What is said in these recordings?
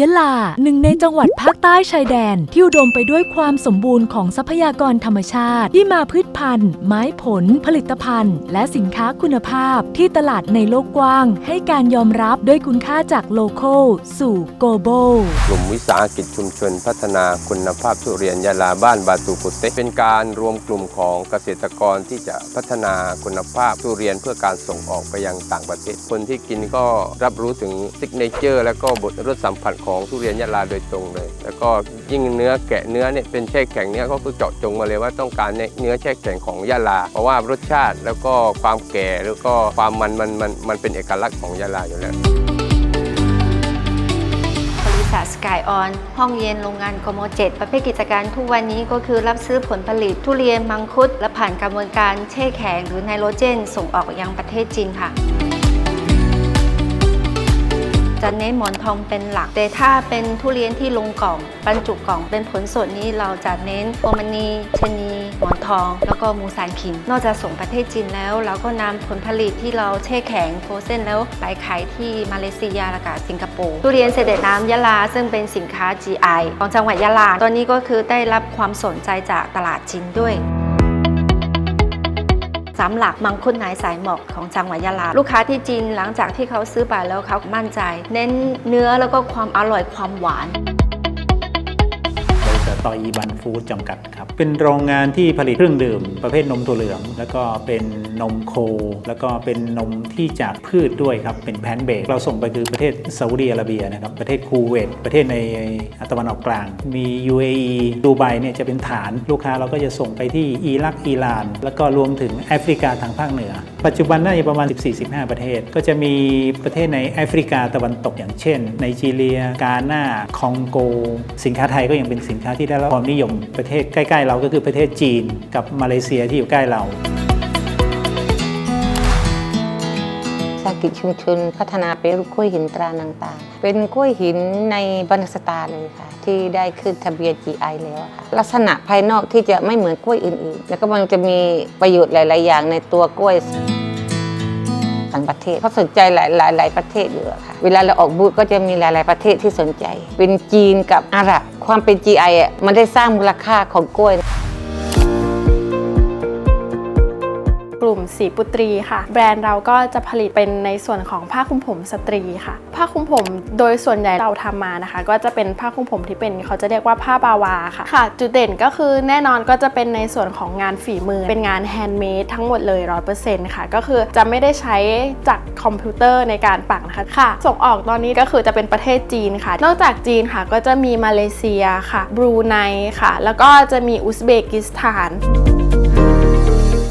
ยะลาหนึ่งในจังหวัดภาคใต้ชายแดน ที่อุดมไปด้วยความสมบูรณ์ของทรัพยากรธรรมชาติ ที่มาพืชพันธุ์ ไม้ผล ผลิตภัณฑ์ และสินค้าคุณภาพ ที่ตลาดในโลกกว้าง ให้การยอมรับด้วยคุณค่าจากโลโก้สู่โกลบอลกลุ่มวิสาหกิจชุมชนพัฒนาคุณภาพทุเรียนยาลาบ้านบาตูกุเตเป็นการรวมกลุ่มของเกษตรกรที่จะพัฒนาคุณภาพทุเรียนเพื่อการส่งออกไปยังต่างประเทศคนที่กินก็รับรู้ถึงซิกเนเจอร์ และก็บทรสสัมผัสของของทุเรียนยาลาโดยตรงเลย แล้วก็ยิ่งเนื้อแกะเนื้อเนี่ยเป็นแช่แข็งเนี่ยก็คือเจาะจงมาเลยว่าต้องการเนื้อแช่แข็งของยาลา เพราะว่ารสชาติแล้วก็ความแก่แล้วก็ความมันมันมันมันเป็นเอกลักษณ์ของยาลาอยู่แล้วบริษัทสกายออนห้องเย็นโรงงานกมเจ็ดประเภทกิจการทุกวันนี้ก็คือรับซื้อผลผลิต ทุเรียนมังคุด และผ่านกระบวนการแช่แข็งหรือไนโตรเจน ส่งออกยังประเทศจีนค่ะ จะเน้นหมอนทองเป็นหลัก แต่ถ้าเป็นทุเรียนที่ลงกล่องบรรจุกล่องเป็นผลสดนี้เราจะเน้นโอมานีชนีหมอนทอง แล้วก็มูซานคินนอกจากส่งประเทศจีนแล้ว เราก็นำผลผลิตที่เราแช่แข็งโฟรเซนแล้วไปขายที่มาเลเซียและก็สิงคโปร์ทุเรียนเสด็จน้ำยะลา ซึ่งเป็นสินค้า GI ของจังหวัดยะลาตอนนี้ก็คือได้รับความสนใจจากตลาดจีนด้วย สามหลักมังคุดไหนสายหมอกของจังหวัดยะลา ลูกค้าที่จีนหลังจากที่เขาซื้อไปแล้วเขามั่นใจ เน้นเนื้อแล้วก็ความอร่อยความหวาน ตออีบันฟู้ดจำกัดครับ เป็นโรงงานที่ผลิตเครื่องดื่ม ประเภทนมถั่วเหลือง แล้วก็เป็นนมโค แล้วก็เป็นนมที่จากพืชด้วยครับ เป็นแพนเบกเราส่งไปคือประเทศซาอุดีอาระเบียนะครับ ประเทศคูเวต ประเทศในตะวันออกกลาง มี UAE ดูไบเนี่ยจะเป็นฐาน ลูกค้าเราก็จะส่งไปที่อิรัก อิหร่าน แล้วก็รวมถึงแอฟริกาทางภาคเหนือ ปัจจุบันน่าจะประมาณ 14-15 ประเทศ ก็จะมีประเทศในแอฟริกาตะวันตกอย่างเช่นไนจีเรีย กาหน้า คองโก สินค้าไทยก็ยังเป็นสินค้าที่ได้รับความนิยมประเทศใกล้ๆ เราก็คือประเทศจีนกับมาเลเซียที่อยู่ใกล้เราสากิชุมชนพัฒนาเป็นรูปกล้วยหินตรานังตาเป็นกล้วยหินในบรรณสตาเลยค่ะ ที่ได้ขึ้นทะเบียน GI แล้วค่ะ ลักษณะภายนอกที่จะไม่เหมือนกล้วยอื่นๆ แล้วก็มันจะมีประโยชน์หลาย ๆ อย่างในตัวกล้วยต่างประเทศเขาสนใจหลายหลายหลายประเทศอยู่ค่ะ เวลาเราออกบูธก็จะมีหลาย ๆ ประเทศที่สนใจ เป็นจีนกับอาหรับ ความเป็น GI อะมันได้สร้างมูลค่าของกล้วย สีปุตรีค่ะ แบรนด์เราก็จะผลิตเป็นในส่วนของผ้าคลุมผมสตรีค่ะ ผ้าคลุมผมโดยส่วนใหญ่เราทำมานะคะ ก็จะเป็นผ้าคลุมผมที่เป็นเขาจะเรียกว่าผ้าบาวาค่ะค่ะ จุดเด่นก็คือแน่นอนก็จะเป็นในส่วนของงานฝีมือ เป็นงานแฮนด์เมดทั้งหมดเลย100%ค่ะ ก็คือจะไม่ได้ใช้จากคอมพิวเตอร์ในการปักนะคะค่ะ ส่งออกตอนนี้ก็คือจะเป็นประเทศจีนค่ะ นอกจากจีนค่ะก็จะมีมาเลเซียค่ะบรูไนค่ะ แล้วก็จะมีอุซเบกิสถาน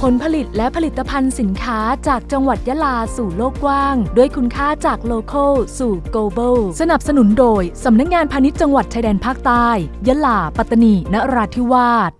ผลผลิตและผลิตภัณฑ์สินค้าจากจังหวัดยะลาสู่โลกกว้าง ด้วยคุณค่าจากโลโ a l สู่ global สนับสนุนโดย สำนักงงานพาณิชย์จังหวัดชายแดนภาคใต้ ยะลา ปัตตานี นราธิวาส